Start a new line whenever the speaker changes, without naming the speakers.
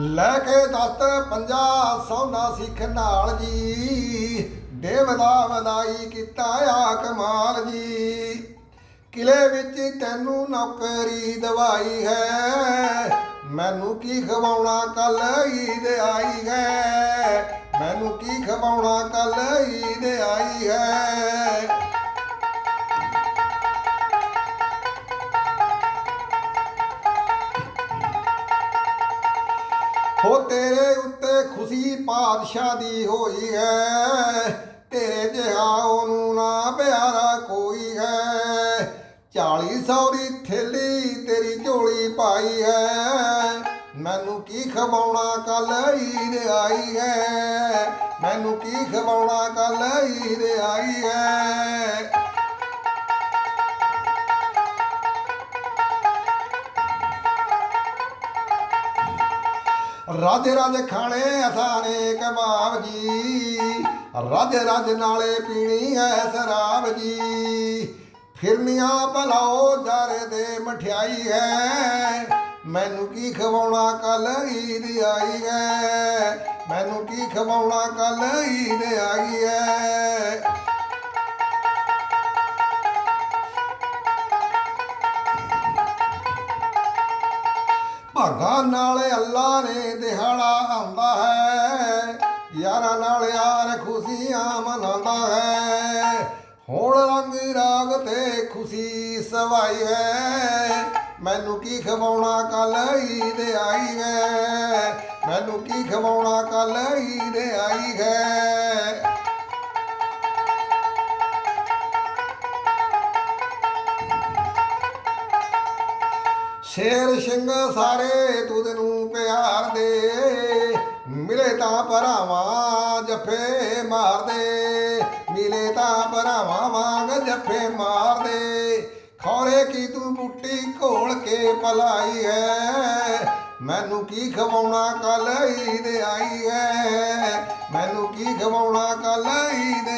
ਲੈ ਕੇ ਦਸਤ ਪੰਜਾ ਸੌਨਾ ਸਿੱਖ ਨਾਲ ਜੀ। ਦੇਵਦਾ ਵਧਾਈ ਕੀਤਾ ਆ ਕਮਾਲ ਜੀ। ਕਿਲੇ ਵਿੱਚ ਤੈਨੂੰ ਨੌਕਰੀ ਦਵਾਈ ਹੈ। ਮੈਨੂੰ ਕੀ ਖਵਾਉਣਾ ਕੱਲ ਈਦ ਆਈ ਹੈ। ਮੈਨੂੰ ਕੀ ਖਵਾਉਣਾ ਕੱਲ ਈਦ ਆਈ ਹੈ। ਹੋ ਤੇਰੇ ਉੱਤੇ ਖੁਸ਼ੀ ਪਾਤਸ਼ਾਹ ਦੀ ਹੋਈ ਹੈ। ਤੇਰੇ ਜਿਹਾ ਉਹਨੂੰ ਨਾ ਪਿਆਰਾ ਕੋਈ ਹੈ। ਚਾਲੀ ਸੌਰੀ ਥੇਲੀ ਤੇਰੀ ਝੋਲੀ ਪਾਈ ਹੈ। ਮੈਨੂੰ ਕੀ ਖਵਾਉਣਾ ਕੱਲ ਈਦ ਆਈ ਹੈ। ਮੈਨੂੰ ਕੀ ਖਵਾਉਣਾ ਕੱਲ ਈਦ ਆਈ ਹੈ। ਰਾਜੇ ਰਾਜੇ ਖਾਣੇ ਅਸਾਨੇ ਕਬਾਬ ਜੀ। ਰਾਜੇ ਰਾਜੇ ਨਾਲੇ ਪੀਣੀ ਹੈ ਸ਼ਰਾਬ ਜੀ। ਫਿਰਨੀਆਂ ਭਲਾਓ ਜਾਰੇ ਦੇ ਮਠਿਆਈ ਹੈ ਮੈਨੂੰ ਕੀ ਖਵਾਉਣਾ ਕੱਲ ਈਦ ਆਈ ਹੈ ਮੈਨੂੰ ਕੀ ਖਵਾਉਣਾ ਕੱਲ ਈਦ ਆਈ ਹੈ ਭਾਗਾ ਨਾਲ ਅੱਲਾ ਨੇ ਦਿਹਾੜਾ ਆਉਂਦਾ ਹੈ। ਯਾਰਾਂ ਨਾਲ ਯਾਰ ਖੁਸ਼ੀਆਂ ਮਨਾਉਂਦਾ ਹੈ। ਹੁਣ ਰੰਗ ਰਾਗ ਤੇ ਖੁਸ਼ੀ ਸਵਾਈ ਹੈ। ਮੈਨੂੰ ਕੀ ਖਵਾਉਣਾ ਕੱਲ ਈਦ ਆਈ ਹੈ? ਮੈਨੂੰ ਕੀ ਖਵਾਉਣਾ ਕੱਲ ਈਦ ਆਈ ਹੈ? ਸ਼ੇਰ ਸਿੰਘ ਸਾਰੇ ਤੂੰ ਤੈਨੂੰ ਪਿਆਰ ਦੇ। ਮਿਲੇ ਤਾਂ ਭਰਾਵਾਂ ਜੱਫੇ ਮਾਰਦੇ। ਮਿਲੇ ਤਾਂ ਭਰਾਵਾਂ ਵਾਂਗ ਜੱਫੇ ਮਾਰਦੇ। ਖੌਰੇ ਕੀ ਤੂੰ ਬੁੱਟੀ ਘੋਲ ਕੇ ਪਲਾਈ ਹੈ ਮੈਨੂੰ ਕੀ ਖਵਾਉਣਾ ਕੱਲ ਈਦ ਆਈ ਹੈ ਮੈਨੂੰ ਕੀ ਖਵਾਉਣਾ ਕੱਲ ਈਦ